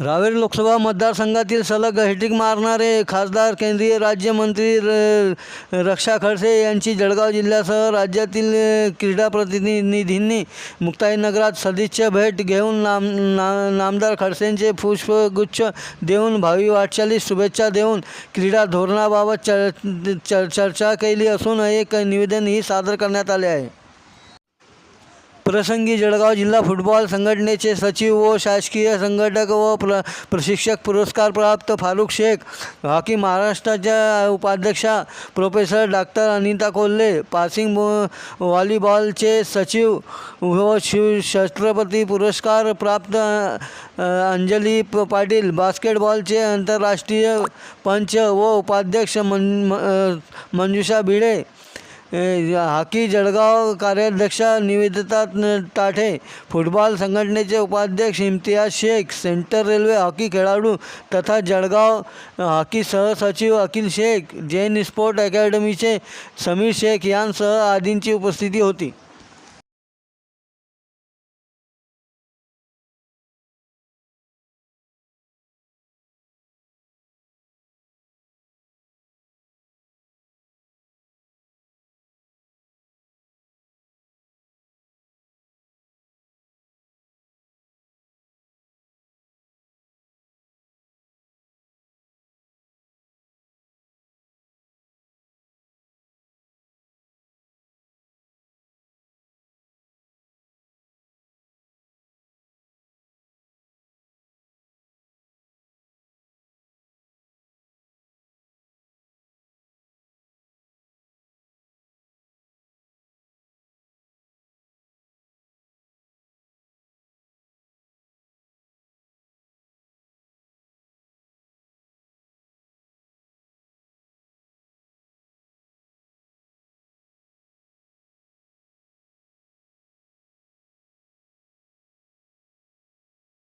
रावेर लोकसभा मतदारसंघातील सलग हेटिक मारणारे खासदार केंद्रीय राज्यमंत्री र रक्षा खडसे यांची जळगाव जिल्ह्यासह राज्यातील क्रीडा प्रतिनिधींनी मुक्ताईनगरात सदिच्छा भेट घेऊन नाम ना नामदार खडसेंचे पुष्पगुच्छ देऊन भावी वाटचालीस शुभेच्छा देऊन क्रीडा धोरणाबाबत चर्चा केली असून एक निवेदनही सादर करण्यात आले आहे. प्रसंगी जळगाव जिल्हा फुटबॉल संघटनेचे सचिव व शासकीय संघटक व प्र प्रशिक्षक पुरस्कार प्राप्त फारुख शेख हॉकी महाराष्ट्राच्या उपाध्यक्षा प्रोफेसर डॉक्टर अनिता कोल्हे पासिंग व्हॉलीबॉलचे सचिव व शिव छत्रपती पुरस्कार प्राप्त अंजली पाटील बास्केटबॉलचे आंतरराष्ट्रीय पंच व उपाध्यक्ष मन म- मंजुषा भिडे हॉकी जळगाव कार्याध्यक्ष निवेदिता ताठे टाठे फुटबॉल संघटनेचे उपाध्यक्ष Imtiaz Shaikh centre railway hockey खेळाडू तथा जळगाव हॉकी सहसचिव अखिल शेख जैन स्पोर्ट अकॅडमीचे समीर शेख यांसह आदींची उपस्थिती होती.